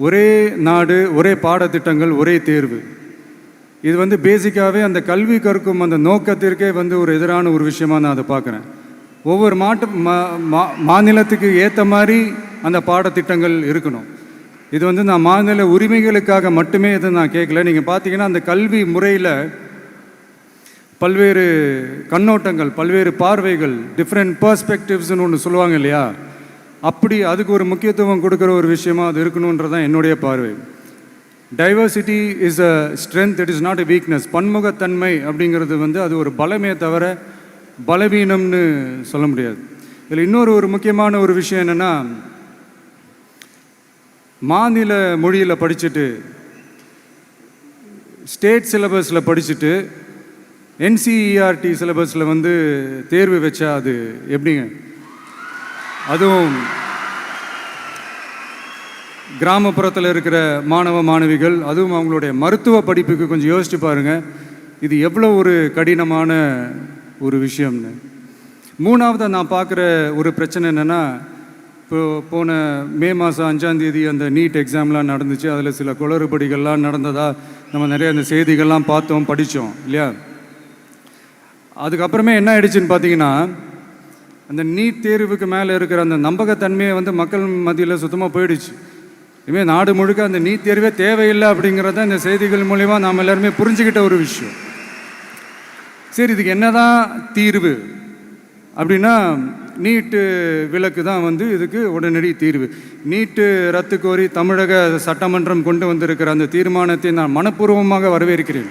ஒரே நாடு ஒரே பாடத்திட்டங்கள் ஒரே தேர்வு. இது வந்து பேசிக்காகவே அந்த கல்வி கற்கும் அந்த நோக்கத்திற்கே வந்து ஒரு எதிரான ஒரு விஷயமாக நான் அதை பார்க்குறேன். ஒவ்வொரு மாட்டு மா- மா- மாநிலத்துக்கு ஏற்ற மாதிரி அந்த பாடத்திட்டங்கள் இருக்கணும். இது வந்து நான் மாநில உரிமைகளுக்காக மட்டுமே இதை நான் கேட்கல. நீங்கள் பார்த்தீங்கன்னா அந்த கல்வி முறையில் பல்வேறு கண்ணோட்டங்கள் பல்வேறு பார்வைகள் டிஃப்ரெண்ட் பர்ஸ்பெக்டிவ்ஸ்னு ஒன்று சொல்லுவாங்க இல்லையா? அப்படி அதுக்கு ஒரு முக்கியத்துவம் கொடுக்குற ஒரு விஷயமா அது இருக்கணுன்றது தான் என்னுடைய பார்வை. Diversity is a strength it is not a weakness பன்முகத்தன்மை அப்படிங்கிறது வந்து அது ஒரு பலமே தவிர பலவீனம்னு சொல்ல முடியாது. இதில் இன்னொரு ஒரு முக்கியமான ஒரு விஷயம் என்னென்னா மாநில மொழியில் படிச்சுட்டு ஸ்டேட் சிலபஸில் படிச்சுட்டு என்சிஇஆர்டி சிலபஸில் வந்து தேர்வு வச்சா அது எப்படிங்க? அதுவும் கிராமப்புறத்தில் இருக்கிற மாணவ மாணவிகள் அதுவும் அவங்களுடைய மருத்துவ படிப்புக்கு கொஞ்சம் யோசிச்சு பாருங்கள் இது எவ்வளோ ஒரு கடினமான ஒரு விஷயம்னு. மூணாவது நான் பார்க்குற ஒரு பிரச்சனை என்னென்னா இப்போ போன மே மாதம் அஞ்சாந்தேதி அந்த நீட் எக்ஸாம்லாம் நடந்துச்சு. அதில் சில குளறுபடிகள்லாம் நடந்ததாக நம்ம நிறைய அந்த செய்திகள்லாம் பார்த்தோம் படித்தோம் இல்லையா? அதுக்கப்புறமே என்ன ஆயிடுச்சுன்னு பார்த்தீங்கன்னா அந்த நீட் தேர்வுக்கு மேலே இருக்கிற அந்த நம்பகத்தன்மையை வந்து மக்கள் மத்தியில் சுத்தமாக போயிடுச்சு. இனிமேல் நாடு முழுக்க அந்த நீட் தேர்வே தேவையில்லை அப்படிங்கிறத இந்த செய்திகள் மூலிமா நாம் எல்லாருமே புரிஞ்சுக்கிட்ட ஒரு விஷயம். சரி இதுக்கு என்னதான் தீர்வு? அப்படின்னா நீட்டு விலக்கு தான் வந்து இதுக்கு உடனடி தீர்வு. நீட்டு ரத்து கோரி தமிழக சட்டமன்றம் கொண்டு வந்திருக்கிற அந்த தீர்மானத்தை நான் மனப்பூர்வமாக வரவேற்கிறேன்.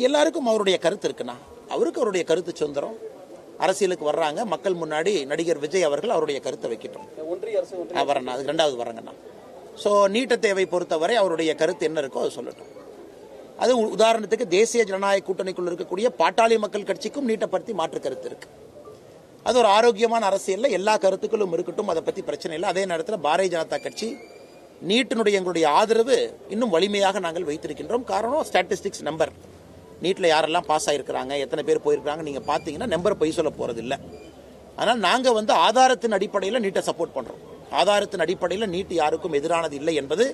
எல்லாருக்கும் அவருடைய கருத்து இருக்குண்ணா. அவருக்கு அவருடைய கருத்து சுதந்திரம். அரசியலுக்கு வர்றாங்க. மக்கள் முன்னாடி நடிகர் விஜய் அவர்கள் அவருடைய கருத்தை வைக்கட்டும். ஆ, வரேண்ணா. அது ரெண்டாவது வரேங்கண்ணா. ஸோ நீட்ட தேவை பொறுத்தவரை அவருடைய கருத்து என்ன இருக்கோ அது சொல்லட்டும். அது உதாரணத்துக்கு தேசிய ஜனநாயக கூட்டணிக்குள் இருக்கக்கூடிய பாட்டாளி மக்கள் கட்சிக்கும் நீட்டை பற்றி மாற்று கருத்து இருக்கு. அது ஒரு ஆரோக்கியமான அரசியல்ல எல்லா கருத்துக்களும் இருக்கட்டும். அதை பத்தி பிரச்சனை இல்லை. அதே நேரத்தில் பாரதிய ஜனதா கட்சி நீட்டினுடைய எங்களுடைய ஆதரவு இன்னும் வலிமையாக நாங்கள் வைத்திருக்கின்றோம். காரணம் ஸ்டாட்டிஸ்டிக்ஸ் நம்பர் நீட்டில் யாரெல்லாம் பாஸ் ஆகிருக்கிறாங்க எத்தனை பேர் போயிருக்கிறாங்க நீங்கள் பார்த்தீங்கன்னா நம்பர் பொய் சொல்ல போகிறது இல்லை ஆனால் நாங்கள் வந்து ஆதாரத்தின் அடிப்படையில் நீட்டை சப்போர்ட் பண்ணுறோம் ஆதாரத்தின் அடிப்படையில் நீட்டு யாருக்கும் எதிரானது இல்லை என்பது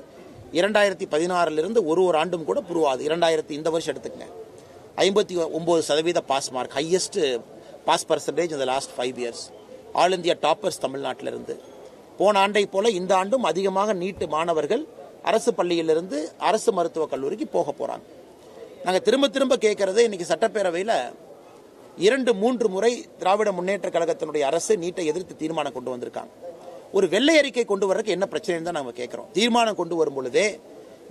இரண்டாயிரத்தி பதினாறிலிருந்து ஒரு ஒரு ஆண்டும் கூட புருவாது இரண்டாயிரத்தி இந்த வருஷம் எடுத்துக்கங்க. ஐம்பத்தி ஒம்பது சதவீத pass mark highest pass percentage இந்த last five years all India toppers தமிழ்நாட்டிலிருந்து. போன ஆண்டை போல இந்த ஆண்டும் அதிகமாக நீட்டு மாணவர்கள் அரசு பள்ளியிலிருந்து அரசு மருத்துவக் கல்லூரிக்கு போக போகிறாங்க நாங்கள் திரும்ப திரும்ப கேட்கறது இன்னைக்கு சட்டப்பேரவையில் இரண்டு மூன்று முறை திராவிட முன்னேற்ற கழகத்தினுடைய அரசு நீட்டை எதிர்த்து தீர்மானம் கொண்டு வந்திருக்காங்க. ஒரு வெள்ளை அறிக்கை கொண்டு வர்றதுக்கு என்ன பிரச்சனைன்னு தான் நாங்கள் கேட்குறோம் தீர்மானம் கொண்டு வரும் பொழுதே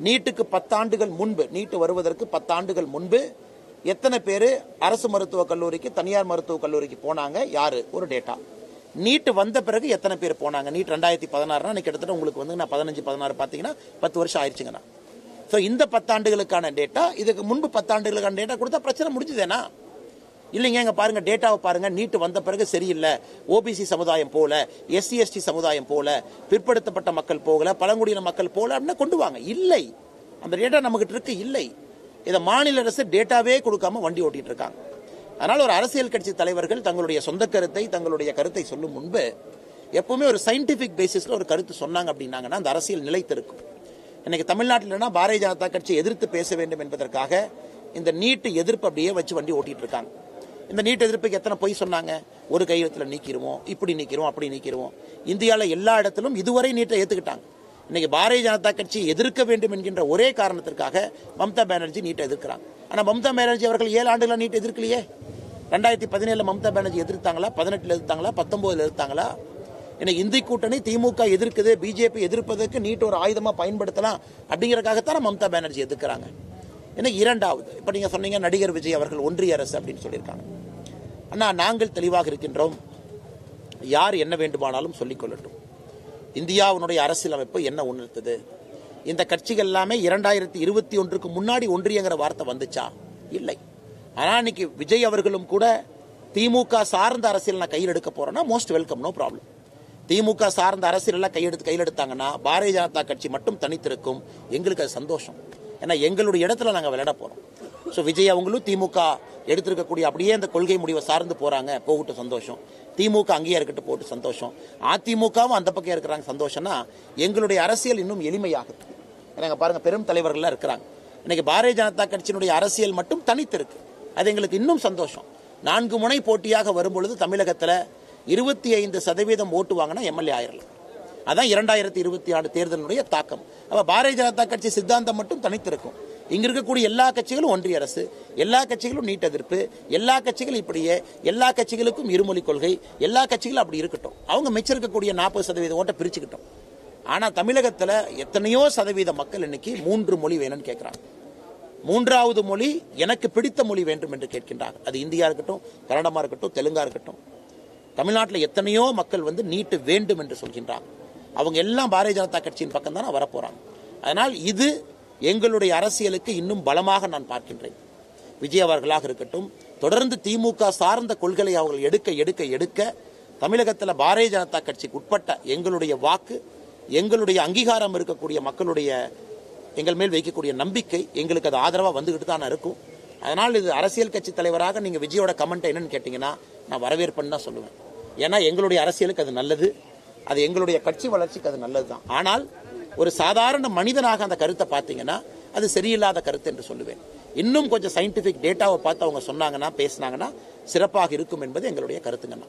நீட்டுக்கு பத்தாண்டுகள் முன்பு நீட்டு வருவதற்கு பத்தாண்டுகள் முன்பு எத்தனை பேர் அரசு மருத்துவக் கல்லூரிக்கு தனியார் மருத்துவக் கல்லூரிக்கு போனாங்க? யாரு? ஒரு டேட்டா. நீட் வந்த பிறகு எத்தனை பேர் போனாங்க? நீட் ரெண்டாயிரத்தி பதினாறுனா கிட்டத்தட்ட உங்களுக்கு வந்து நான் பதினஞ்சு பதினாறு பார்த்தீங்கன்னா பத்து வருஷம் ஆயிடுச்சுங்கண்ணா ஸோ இந்த பத்தாண்டுகளுக்கான டேட்டா இதுக்கு முன்பு பத்தாண்டுகளுக்கான டேட்டா கொடுத்தா பிரச்சனை முடிஞ்சுதேனா? இல்லைங்க இங்க பாருங்க டேட்டாவை பாருங்க நீட்டு வந்த பிறகு சரியில்லை. ஓபிசி சமுதாயம் போல எஸ்சி எஸ்டி சமுதாயம் போல பிற்படுத்தப்பட்ட மக்கள் போகல பழங்குடியின மக்கள் போல அப்படின்னா கொண்டு வாங்க. இல்லை. அந்த டேட்டா நம்மகிட்ட இருக்கு இல்லை. இதை மாநில அரசு டேட்டாவே கொடுக்காம வண்டி ஓட்டிட்டு இருக்காங்க. அதனால் ஒரு அரசியல் கட்சி தலைவர்கள் தங்களுடைய சொந்த கருத்தை தங்களுடைய கருத்தை சொல்லும் முன்பு எப்பவுமே ஒரு சயின்டிஃபிக் பேசிஸில் ஒரு கருத்து சொன்னாங்க அப்படின்னாங்கன்னா அந்த அரசியல் நிலைத்திருக்கும். இன்னைக்கு தமிழ்நாட்டில்னா பாரதிய ஜனதா கட்சி எதிர்த்து பேச வேண்டும் என்பதற்காக இந்த நீட்டு எதிர்ப்பு அப்படியே வச்சு வண்டி ஓட்டிகிட்டு இருக்காங்க. இந்த நீட் எதிர்ப்புக்கு எத்தனை பொய் சொன்னாங்க? ஒரு கையெழுத்தில் நீக்கிடுவோம் இப்படி நீக்கிடுவோம் அப்படி நீக்கிடுவோம் இந்தியாவில் எல்லா இடத்திலும் இதுவரை நீட்டை ஏற்றுக்கிட்டாங்க இன்னைக்கு பாரதிய ஜனதா கட்சி எதிர்க்க வேண்டும் என்கின்ற ஒரே காரணத்திற்காக மம்தா பானர்ஜி நீட்டை எதிர்க்கிறாங்க ஆனால் மம்தா பானர்ஜி அவர்கள் ஏழு ஆண்டுகளாக நீட் எதிர்க்கலையே. ரெண்டாயிரத்தி பதினேழில் மம்தா பானர்ஜி எதிர்த்தாங்களா? பதினெட்டில் எதிர்த்தாங்களா? பத்தொம்போதில் எதிர்த்தாங்களா? இன்னைக்கு இந்தி கூட்டணி திமுக எதிர்க்குது பிஜேபி எதிர்ப்பதற்கு நீட் ஒரு ஆயுதமாக பயன்படுத்தலாம் அப்படிங்கறதுக்காகத்தான் மம்தா பானர்ஜி எதிர்க்கிறாங்க. இன்னைக்கு இரண்டாவது இப்போ நீங்கள் சொன்னீங்க நடிகர் விஜய் அவர்கள் ஒன்றிய அரசு அப்படின்னு சொல்லியிருக்காங்க. அண்ணா நாங்கள் தெளிவாக இருக்கின்றோம். யார் என்ன வேண்டுமானாலும் சொல்லிக்கொள்ளட்டும் இந்தியாவினுடைய அரசியலமைப்பு என்ன உணர்த்தது? இந்த கட்சிகள் எல்லாமே இரண்டாயிரத்தி இருபத்தி ஒன்றுக்கு முன்னாடி ஒன்றியங்கிற வார்த்தை வந்துச்சா? இல்லை. ஆனால் இன்னைக்கு விஜய் அவர்களும் கூட திமுக சார்ந்த அரசியல் நான் கையில் எடுக்க போறேன்னா most welcome no problem DMK சார்ந்த அரசியல் எல்லாம் கையெடுத்து கையில் எடுத்தாங்கன்னா பாரதிய ஜனதா கட்சி மட்டும் தனித்திருக்கும். எங்களுக்கு அது சந்தோஷம். ஏன்னா எங்களுடைய இடத்துல நாங்கள் விளையாட போறோம். ஸோ விஜய் அவங்களும் திமுக எடுத்திருக்கக்கூடிய அப்படியே அந்த கொள்கை முடிவை சார்ந்து போகிறாங்க போகட்டும் சந்தோஷம். திமுக அங்கேயே இருக்கட்டும் போட்டு சந்தோஷம். அதிமுகவும் அந்த பக்கம் இருக்கிறாங்க சந்தோஷம்னா எங்களுடைய அரசியல் இன்னும் எளிமையாகுது. ஏன்னா பாருங்கள் பெரும் தலைவர்கள்லாம் இருக்கிறாங்க. இன்றைக்கி பாரதிய ஜனதா கட்சியினுடைய அரசியல் மட்டும் தனித்திருக்கு. அது எங்களுக்கு இன்னும் சந்தோஷம். நான்கு முனை போட்டியாக வரும்பொழுது தமிழகத்தில் இருபத்தி ஐந்து சதவீதம் ஓட்டு வாங்கினா எம்எல்ஏ ஆயிரலாம் அதான் இரண்டாயிரத்தி இருபத்தி ஆறு தேர்தலினுடைய தாக்கம். அப்போ பாரதிய ஜனதா கட்சி சித்தாந்தம் மட்டும் தனித்திருக்கும். இங்க இருக்கக்கூடிய எல்லா கட்சிகளும் ஒன்றிய அரசு எல்லா கட்சிகளும் நீட் எதிர்ப்பு எல்லா கட்சிகளும் இப்படியே எல்லா கட்சிகளுக்கும் இருமொழி கொள்கை எல்லா கட்சிகளும் அப்படி இருக்கட்டும். அவங்க மிச்சிருக்கக்கூடிய நாற்பது சதவீத ஓட்டை பிரிச்சுக்கிட்டோம். ஆனா தமிழகத்துல எத்தனையோ சதவீத மக்கள் இன்னைக்கு மூன்று மொழி வேணும்னு கேட்குறாங்க மூன்றாவது மொழி எனக்கு பிடித்த மொழி வேண்டும் என்று கேட்கின்றார்கள். அது இந்தியா இருக்கட்டும் கன்னடமா இருக்கட்டும் தெலுங்கா இருக்கட்டும். தமிழ்நாட்டில் எத்தனையோ மக்கள் வந்து நீட்டு வேண்டும் என்று சொல்கின்றாங்க. அவங்க எல்லாம் பாரதிய ஜனதா கட்சியின் பக்கம் தான் வரப்போறாங்க. அதனால் இது எங்களுடைய அரசியலுக்கு இன்னும் பலமாக நான் பார்க்கின்றேன். விஜய் அவர்களாக இருக்கட்டும் தொடர்ந்து திமுக சார்ந்த கொள்கையை அவர்கள் எடுக்க எடுக்க எடுக்க தமிழகத்தில் பாரதிய ஜனதா கட்சிக்கு உட்பட்ட எங்களுடைய வாக்கு எங்களுடைய அங்கீகாரம் இருக்கக்கூடிய மக்களுடைய எங்கள் மேல் வைக்கக்கூடிய நம்பிக்கை எங்களுக்கு அது ஆதரவாக வந்துக்கிட்டு தான் இருக்கும். அதனால் இது அரசியல் கட்சி தலைவராக நீங்கள் விஜயோட கமெண்ட் என்னன்னு கேட்டிங்கன்னா நான் வரவேற்புன்னு தான் சொல்லுவேன். ஏன்னா எங்களுடைய அரசியலுக்கு அது நல்லது. அது எங்களுடைய கட்சி வளர்ச்சிக்கு அது நல்லது தான் ஆனால் ஒரு சாதாரண மனிதனாக அந்த கருத்தை பார்த்தீங்கன்னா அது சரியில்லாத கருத்து என்று சொல்லுவேன். இன்னும் கொஞ்சம் சயின்டிஃபிக் டேட்டாவை பார்த்து அவங்க சொன்னாங்கன்னா பேசினாங்கன்னா சிறப்பாக இருக்கும் என்பது எங்களுடைய கருத்துங்கண்ணா